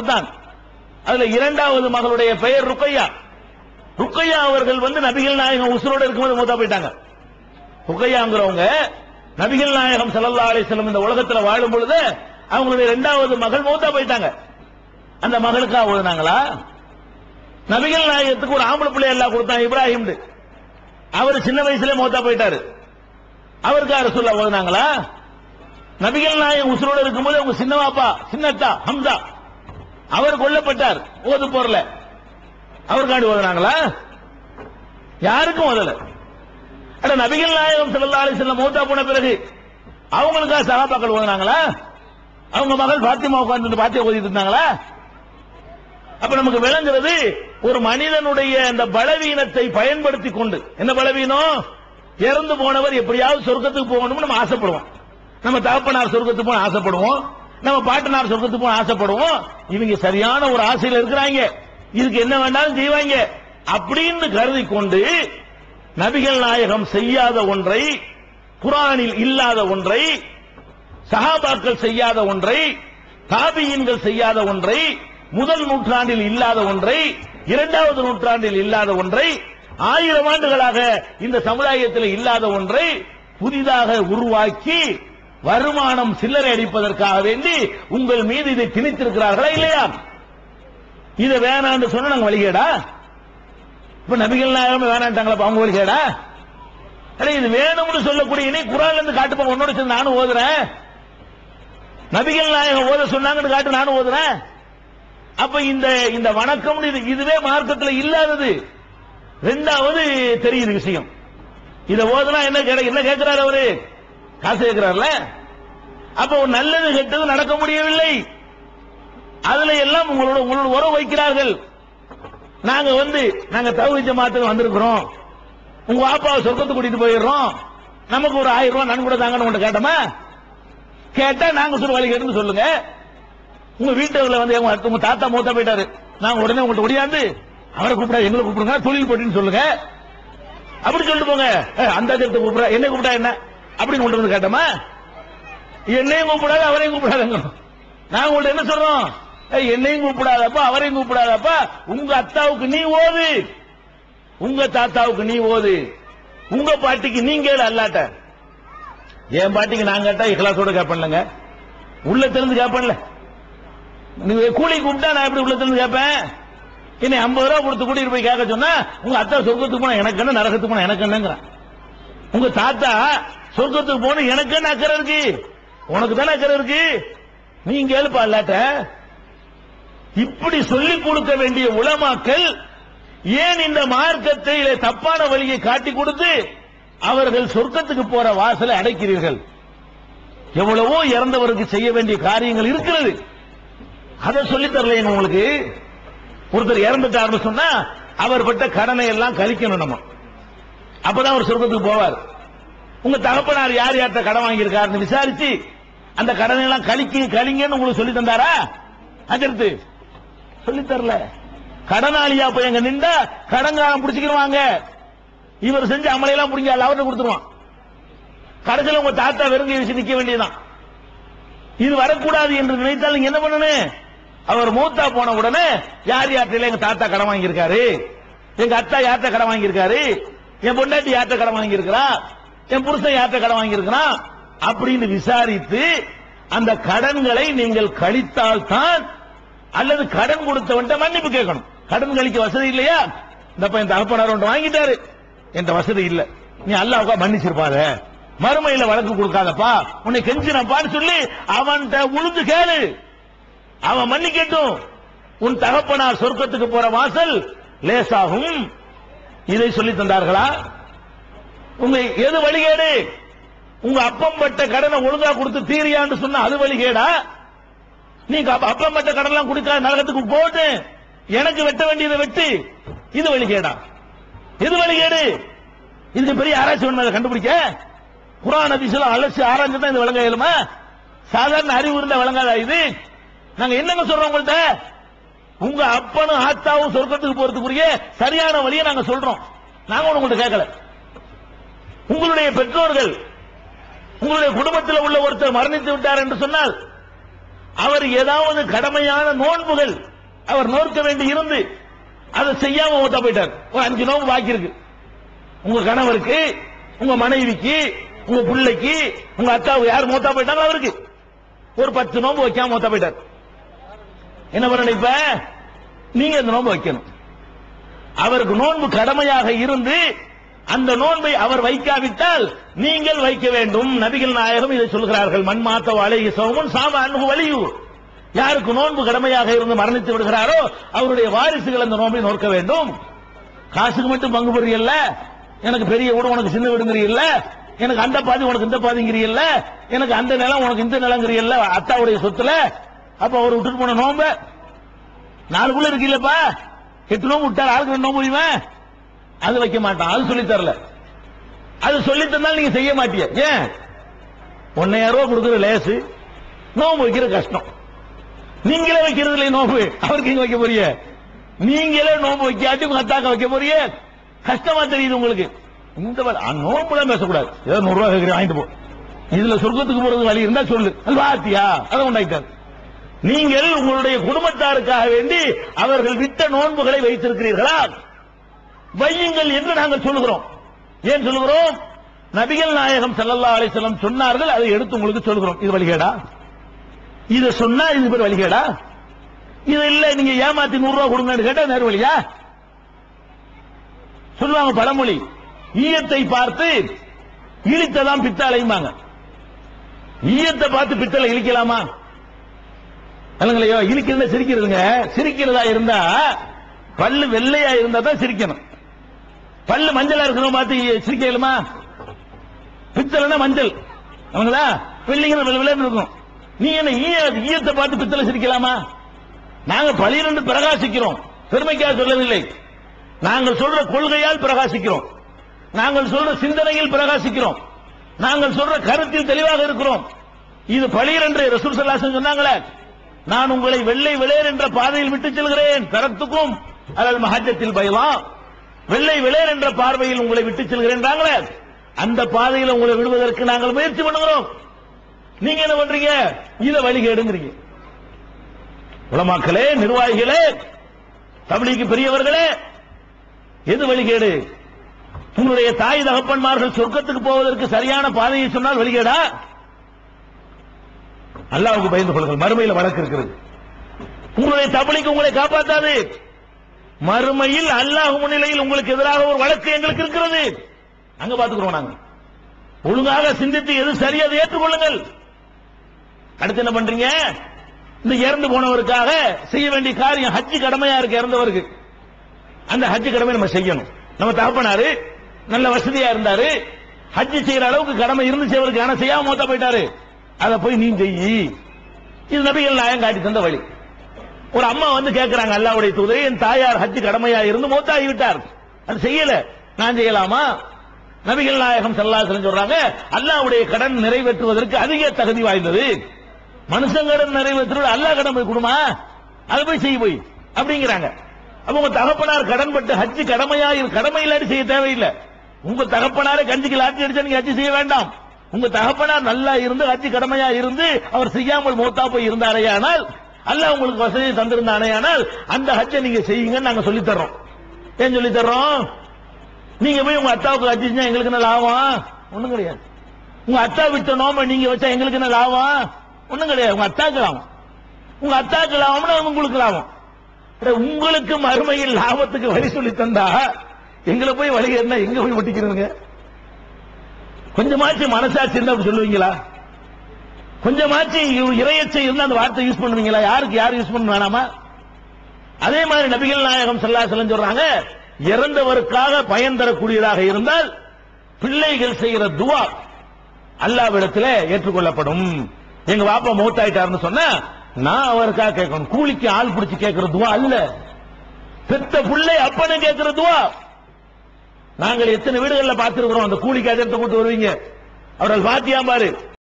அப்படித்தான். அதுல இரண்டாவது மகளுடைய பெயர் ருக்கையா. ருக்கையா அவர்கள் வந்து நபிகள் நாயகம் உசுரோட இருக்கும்போது மூத்தா போயிட்டாங்க. ருக்கையாங்கிறவங்க நபிகள் நாயகம் சல்லா அலைஹி வஸல்லம் இந்த உலகத்துல வாழும் பொழுது அவங்களுடைய இரண்டாவது மகள் மூத்தா போயிட்டாங்க. அந்த மகளுக்கா ஓதுனாங்களா நபிகள் நாயகத்துக்கு ஒரு ஆம்பளை பிள்ளை எல்லாம் கொடுத்தான் இப்ராஹிம் அவர் சின்ன வயசுல மூத்தா போயிட்டாரு. அவருக்கு யார சொல்ல ஓதுனாங்களா நபிகள் நாயகம் உசுரோட இருக்கும்போது அவங்க சின்ன சின்னவாப்பா சின்னத்தா ஹம்தா அவர் கொல்லப்பட்டார். ஓது போறல அவருக்காண்டி ஓதுனாங்களா? யாருக்கும் ஓதல. அட நபிகள் நாயகம் செல்லா அலி வஸல்லம் மூத்தா போன பிறகு அவங்களுக்காக சகாபாக்கள் ஓதுனாங்களா? அவங்க மகள் பாத்திமா உட்கார்ந்து பாத்தியா ஓதிட்டு இருந்தாங்களா? அப்ப நமக்கு விளங்குறது ஒரு மனிதனுடைய அந்த பலவீனத்தை பயன்படுத்தி கொண்டு. என்ன பலவீனம்? இறந்து போனவர் எப்படியாவது சொர்க்கத்துக்கு போகணும்னு நம்ம ஆசைப்படுவோம். நம்ம தகப்பனார் சொர்க்கத்துக்கு போக ஆசைப்படுவோம். நம்ம பாட்டனார் சொர்க்கத்துக்கு ஆசைப்படுவோம். இவங்க சரியான ஒரு ஆசையில இருக்கிறாங்க. இதுக்கு என்ன வேண்டாலும் செய்வாங்க. அப்படின்னு கருதி கொண்டு நபிகள் நாயகம் செய்யாத ஒன்றை குரானில் இல்லாத ஒன்றை சகாபாக்கள் செய்யாத ஒன்றை தாபியின்கள் செய்யாத ஒன்றை முதல் நூற்றாண்டில் இல்லாத ஒன்றை இரண்டாவது நூற்றாண்டில் இல்லாத ஒன்றை ஆயிரம் ஆண்டுகளாக இந்த சமுதாயத்தில் இல்லாத ஒன்றை புதிதாக உருவாக்கி வருமானம் சில்லறை அடிப்பதற்காக வேண்டி உங்கள் மீது இதை திணித்திருக்கிறார்களா இல்லையா? இதை வேணான்னு சொன்னா நாங்க வழிகேடா? இப்ப நபிகள் நாயகம் வேணான்ட்டாங்களா அவங்க வழிகேடா? அட இது வேணும்னு சொல்லக்கூடிய இனி குரான்ல இருந்து காட்டுப்பா உன்னோட சேர்ந்து நானும் ஓதுறேன். நபிகள் நாயகம் ஓத சொன்னாங்கன்னு காட்டு நானும் ஓதுறேன். அப்ப இந்த இந்த வணக்கம் இது இதுவே மார்க்கத்தில் இல்லாதது. ரெண்டாவது தெரியுது விஷயம். இதை ஓதுனா என்ன கேட்க என்ன கேட்கிறாரு அவரு? காசு கேட்கிறார்ல அப்போ நல்லது கெட்டது நடக்க முடியவில்லை. அதுல எல்லாம் உங்களோட உங்களோட உறவு வைக்கிறார்கள். நாங்க வந்து நாங்க தகுதி ஜமாத்துக்கு வந்திருக்கிறோம். உங்க பாப்பாவை சொர்க்கத்து கூட்டிட்டு போயிடுறோம். நமக்கு ஒரு ஆயிரம் ரூபாய் நன்கூட தாங்கன்னு உங்கள்ட்ட கேட்டோமா? கேட்டா நாங்க சொல்ல வழி கேட்டுன்னு சொல்லுங்க. உங்க வீட்டுல வந்து உங்க தாத்தா மூத்தா போயிட்டாரு. நாங்க உடனே உங்கள்ட்ட ஒடியாந்து அவரை கூப்பிடா எங்களை கூப்பிடுங்க தொழில் போட்டின்னு சொல்லுங்க. அப்படி சொல்லிட்டு போங்க. அந்த கூப்பிடுறா. என்ன கூப்பிட்டா என்ன? அப்படின்னு கொண்டு வந்து கேட்டோமா? என்னையும் கூப்பிடாது அவரையும் கூப்பிடாதங்க. நாங்க உங்கள்ட்ட என்ன சொல்றோம்? என்னையும் கூப்பிடாதப்பா அவரையும் கூப்பிடாதப்பா. உங்க அத்தாவுக்கு நீ ஓது. உங்க தாத்தாவுக்கு நீ ஓது. உங்க பாட்டிக்கு நீங்க கேளு அல்லாட்ட. என் பாட்டிக்கு நான் கேட்டா இஹ்லாசோட கேட்பேன்லங்க. உள்ள திறந்து கேட்பேன்ல. நீங்க கூலி கூப்பிட்டா நான் எப்படி உள்ள திறந்து கேட்பேன்? என்னை ஐம்பது ரூபா கொடுத்து கூட்டிட்டு போய் கேட்க சொன்னா உங்க அத்தா சொர்க்கத்துக்கு போனா எனக்கு என்ன நரகத்துக்கு போனா எனக்கு என்னங்கிறான். உங்க தாத்தா சொர்க்கத்துக்கு போன எனக்கு என்ன அக்கறை இருக்கு? உனக்கு தானே அக்கறை இருக்கு? நீங்க எழுப்பா இல்லாட்ட. இப்படி சொல்லிக் கொடுக்க வேண்டிய உலமாக்கள் ஏன் இந்த மார்க்கத்தை தப்பான வழியை காட்டி கொடுத்து அவர்கள் சொர்க்கத்துக்கு போற வாசலை அடைக்கிறீர்கள்? எவ்வளவோ இறந்தவருக்கு செய்ய வேண்டிய காரியங்கள் இருக்கிறது. அதை சொல்லித் தரலைங்க உங்களுக்கு? ஒருத்தர் இறந்துட்டாருன்னு சொன்னா அவர் பட்ட கடனை எல்லாம் கழிக்கணும் நம்ம. அப்பதான் அவர் சொர்க்கத்துக்கு போவார். உங்க தகப்பனார் யார் யார்கிட்ட கடன் வாங்கியிருக்காருன்னு விசாரிச்சு அந்த கடனை எல்லாம் கழிக்கு கழிங்கன்னு உங்களுக்கு சொல்லி தந்தாரா? அஜர்த்து சொல்லி தரல. கடனாளியா போய் எங்க நின்றா கடன்காரன் பிடிச்சிக்கிடுவாங்க இவர் செஞ்ச அமலையெல்லாம் பிடிங்க அவர்கிட்ட கொடுத்துருவான். கடைசியில் உங்க தாத்தா வெறுங்க வச்சு நிக்க வேண்டியதுதான். இது வரக்கூடாது என்று நினைத்தால் நீங்க என்ன பண்ணணும்? அவர் மூத்தா போன உடனே யார் யார்கிட்ட எங்க தாத்தா கடன் வாங்கியிருக்காரு? எங்க அத்தா யார்கிட்ட கடன் வாங்கியிருக்காரு? என் பொண்டாட்டி யார்கிட்ட கடன் வாங்கியிருக்கிறா? என் புருஷன் யார்கிட்ட கடன் வாங்கியிருக்கிறான்? அப்படின்னு விசாரித்து அந்த கடன்களை நீங்கள் கழித்தால் தான் அல்லது கடன் கொடுத்தவன்ட்ட மன்னிப்பு கேட்கணும். கடன் கழிக்க வசதி இல்லையா? இந்த பையன் தகப்பனார் ஒன்று வாங்கிட்டாரு. என்ற வசதி இல்ல. நீ அல்லாவுக்கா மன்னிச்சிருப்பாத. மறுமையில வழக்கு கொடுக்காதப்பா. உன்னை கெஞ்சினப்பான்னு சொல்லி அவன்கிட்ட உழுந்து கேளு. அவன் மன்னிக்கட்டும். உன் தகப்பனார் சொர்க்கத்துக்கு போற வாசல் லேசாகும். இதை சொல்லி தந்தார்களா? உங்க எது வழிகேடு? உங்க அப்பம் பட்ட கடனை ஒழுங்கா கொடுத்து தீரியான்னு சொன்னா அது வழிகேடா? நீங்க அப்பம் பட்ட கடன்லாம் கொடுக்க நரகத்துக்கு போட்டு எனக்கு வெட்ட வேண்டியதை வெட்டு இது வழிகேடா. இது வழிகேடு? இதுக்கு பெரிய ஆராய்ச்சி வேணும் அதை கண்டுபிடிக்க? குரான் அதிசல அலசி ஆராய்ஞ்சு தான் இது விளங்க இயலுமா? சாதாரண அறிவு இருந்தா விளங்காதா இது? நாங்க என்னங்க சொல்றோம் உங்கள்கிட்ட உங்க அப்பனும் ஆத்தாவும் சொர்க்கத்துக்கு போறதுக்குரிய சரியான வழியை நாங்க சொல்றோம். நாங்க உங்கள்கிட்ட கேட்கல. உங்களுடைய பெற்றோர்கள் உங்களுடைய குடும்பத்தில் உள்ள ஒருத்தர் மரணித்து விட்டார் என்று சொன்னால் அவர் ஏதாவது கடமையான நோன்புகள் அவர் நோக்க வேண்டி இருந்து அதை செய்யாம மூத்தா போயிட்டார். ஒரு அஞ்சு நோம்பு பாக்கி இருக்கு. உங்க கணவருக்கு உங்க மனைவிக்கு உங்க பிள்ளைக்கு உங்க அக்காவுக்கு யார் மூத்தா போயிட்டாங்க அவருக்கு. ஒரு பத்து நோம்பு வைக்காம மூத்தா போயிட்டார். என்ன பண்ணணும் இப்ப? நீங்க இந்த நோன்பு வைக்கணும். அவருக்கு நோன்பு கடமையாக இருந்து அந்த நோன்பை அவர் வைக்காவிட்டால் நீங்கள் வைக்க வேண்டும். நபிகள் நாயகம் இதை சொல்கிறார்கள். மண் மாத்த வாழை சோமன் சாம அன்பு வலியு. யாருக்கு நோன்பு கடமையாக இருந்து மரணித்து விடுகிறாரோ அவருடைய வாரிசுகள் அந்த நோன்பை நோக்க வேண்டும். காசுக்கு மட்டும் பங்கு பெறீல்ல எனக்கு பெரிய வீடு உனக்கு சின்ன வீடுங்கிறீல்ல எனக்கு அந்த பாதி உனக்கு இந்த பாதிங்கிறீல்ல எனக்கு அந்த நிலம் உனக்கு இந்த நிலங்கிறீல்ல அத்தாவுடைய சொத்துல அப்ப அவர் விட்டுட்டு போன நோம்ப? நாலு புள்ள இருக்கீல்லப்பா. எட்டு நோம்பு விட்டார் ஆளுக்கு ரெண்டு நோம்பு முடியுமா? அது வைக்க மாட்டான். அது சொல்லி தரல. அது சொல்லி தந்தாலும் நீங்க செய்ய மாட்டீங்க. ஏன்? ஒன்னாயிரம் ரூபாய் கொடுக்குற லேசு நோம்பு வைக்கிற கஷ்டம். நீங்களே வைக்கிறது இல்லை நோம்பு. அவருக்கு இங்க வைக்க போறிய நீங்களே நோம்பு வைக்காட்டி உங்க அத்தாக்க வைக்க போறிய கஷ்டமா தெரியுது உங்களுக்கு. இந்த வ- ஆ, பேசக்கூடாது. ஏதோ நூறு ரூபாய் வாங்கிட்டு போ. இதுல சொர்க்கத்துக்கு போறது வழி இருந்தா சொல்லு. அது வாத்தியா அதை உண்டாயிட்டார் நீங்கள் உங்களுடைய குடும்பத்தாருக்காக வேண்டி அவர்கள் விட்ட நோன்புகளை வைத்திருக்கிறீர்களா? வையுங்கள் என்று நாங்கள் சொல்லுகிறோம். ஏன் சொல்லுகிறோம்? நபிகள் நாயகம் ஸல்லல்லாஹு அலைஹி சொன்னார்கள் அதை எடுத்து உங்களுக்கு சொல்லுகிறோம். இது வழிகேடா? இத சொன்னா இது பேர் வழிகேடா? இது இல்ல நீங்க ஏமாத்தி நூறு ரூபாய் கொடுங்கன்னு கேட்டா நேர் வழியா? சொல்லுவாங்க பழமொழி ஈயத்தை பார்த்து இழித்ததான் பித்தாளையுமாங்க ஈயத்தை பார்த்து பித்தளை இழிக்கலாமா? இல்லைங்களையோ இழிக்கிறதா சிரிக்கிறதுங்க. சிரிக்கிறதா இருந்தா பல்லு வெள்ளையா இருந்தா தான் சிரிக்கணும். பல்லு மஞ்சளா இருக்கணும் பார்த்து சிரிக்க இயலுமா? பித்தளைனா மஞ்சள். அவங்களா? வெள்ளைங்கிற வெள்ளை இருக்கும். நீ என்ன ஈய ஈயத்தை பார்த்து பித்தளை சிரிக்கலாமா? நாங்க பளிரென்று பிரகாசிக்கிறோம். பெருமைக்காக சொல்லவில்லை. நாங்கள் சொல்ற கொள்கையால் பிரகாசிக்கிறோம். நாங்கள் சொல்ற சிந்தனையில் பிரகாசிக்கிறோம். நாங்கள் சொல்ற கருத்தில் தெளிவாக இருக்கிறோம். இது பளிர் என்று ரசூல் சல்லாசன் சொன்னாங்களே நான் உங்களை வெள்ளை விளையர் என்ற பாதையில் விட்டு செல்கிறேன். தரத்துக்கும் அல்லது மஹஜத்தில் பயலாம் வெள்ளை விளையர் என்ற பார்வையில் உங்களை விட்டு செல்கிறேன்றாங்களே அந்த பாதையில் உங்களை விடுவதற்கு நாங்கள் முயற்சி பண்ணுகிறோம். நீங்க என்ன பண்றீங்க? இத வழிகேடுங்கிறீங்க உலமாக்களே நிர்வாகிகளே தமிழிக்கு பெரியவர்களே எது வழிகேடு உங்களுடைய தாய் தகப்பன்மார்கள் சொர்க்கத்துக்கு போவதற்கு சரியான பாதையை சொன்னால் வழிகேடா அல்லாவுக்கு பயந்து கொள்ளுங்கள். மறுமையில் வழக்கு இருக்கிறது. உங்களுடைய தபலிக்கு உங்களை காப்பாற்றாது மறுமையில் அல்லாஹ் முன்னிலையில் உங்களுக்கு எதிராக ஒரு வழக்கு எங்களுக்கு இருக்கிறது. அங்க பாத்துக்கிறோம் நாங்க. ஒழுங்காக சிந்தித்து எது சரி அதை ஏற்றுக்கொள்ளுங்கள். அடுத்து என்ன பண்றீங்க? இந்த இறந்து போனவருக்காக செய்ய வேண்டிய காரியம் ஹஜ்ஜு கடமையா இருக்கு இறந்தவருக்கு. அந்த ஹஜ்ஜு கடமை நம்ம செய்யணும். நம்ம தகப்பனாரு நல்ல வசதியா இருந்தாரு. ஹஜ்ஜு செய்யற அளவுக்கு கடமை இருந்துச்சு அவருக்கு ஆனா செய்யாம மோத்தா போயிட்டாரு. அதை போய் நீ செய்யி இது நபிகள் நாயம் காட்டி தந்த வழி. ஒரு அம்மா வந்து கேட்கிறாங்க அல்லாவுடைய தூதரே என் தாயார் ஹஜ்ஜு கடமையா இருந்து மூத்தாகி விட்டார் அது செய்யல. நான் செய்யலாமா? நபிகள் நாயகம் செல்லாசலம் சொல்றாங்க அல்லாவுடைய கடன் நிறைவேற்றுவதற்கு அதிக தகுதி வாய்ந்தது. மனுஷன் கடன் நிறைவேற்றுவது அல்லாஹ் கடன் போய் கொடுமா? அதை போய் செய்ய போய். அப்படிங்கிறாங்க. அப்ப உங்க தகப்பனார் கடன் பட்டு ஹஜ்ஜி கடமையா இரு- கடமை இல்லாட்டி செய்ய தேவையில்லை. உங்க தகப்பனாரே கஞ்சிக்கு லாட்டி அடிச்சா நீங்க ஹஜ்ஜு செய்ய வேண்டாம். உங்க தகப்பனார் நல்லா இருந்து அச்சு கடமையா இருந்து அவர் செய்யாமல் மூத்தா போய் இருந்தாரையானால் அல்ல உங்களுக்கு வசதியை தந்திருந்தானேயானால் அந்த ஹஜ்ஜை நீங்க செய்யுங்கன்னு நாங்க சொல்லி தர்றோம் ஏன் சொல்லி தர்றோம் நீங்க போய் உங்க அத்தாவுக்கு ஹஜ்ஜி செஞ்சா எங்களுக்கு என்ன லாபம்? ஒண்ணும் கிடையாது. உங்க அத்தா விட்ட நோம நீங்க வச்சா எங்களுக்கு என்ன லாபம்? ஒண்ணும் கிடையாது. உங்க அத்தாக்கு லாபம். உங்க அத்தாக்கு லாபம்னா உங்களுக்கு லாபம். உங்களுக்கு மறுமையில் லாபத்துக்கு வழி சொல்லி தந்தா எங்களை போய் வழி என்ன எங்க போய் ஒட்டிக்கிறீங்க கொஞ்சமாச்சு மனசாட்சி இருந்தா அப்படி சொல்லுவீங்களா? கொஞ்சமாச்சு இறையச்சை இருந்தா அந்த வார்த்தை யூஸ் பண்ணுவீங்களா? யாருக்கு யார் யூஸ் பண்ண வேணாமா? அதே மாதிரி நபிகள் நாயகம் ஸல்லல்லாஹு சொல்றாங்க இறந்தவருக்காக பயன் தரக்கூடியதாக இருந்தால் பிள்ளைகள் செய்யற துவா அல்லாவிடத்தில் ஏற்றுக்கொள்ளப்படும். எங்க பாப்பா மௌத்தாயிட்டாருன்னு சொன்னா நான் அவருக்காக கேட்கணும். கூலிக்கு ஆள் பிடிச்சு கேட்கிற துவா அல்ல. பெத்த பிள்ளை அப்பனை கேட்கிற துவா. நாங்கள் எத்தனை வீடுகள்ல பார்த்திருக்கிறோம்? அந்த கூலிக்கு அஜத்தை கூட்டு வருவீங்க. அவர்கள் பாத்தியா பாரு.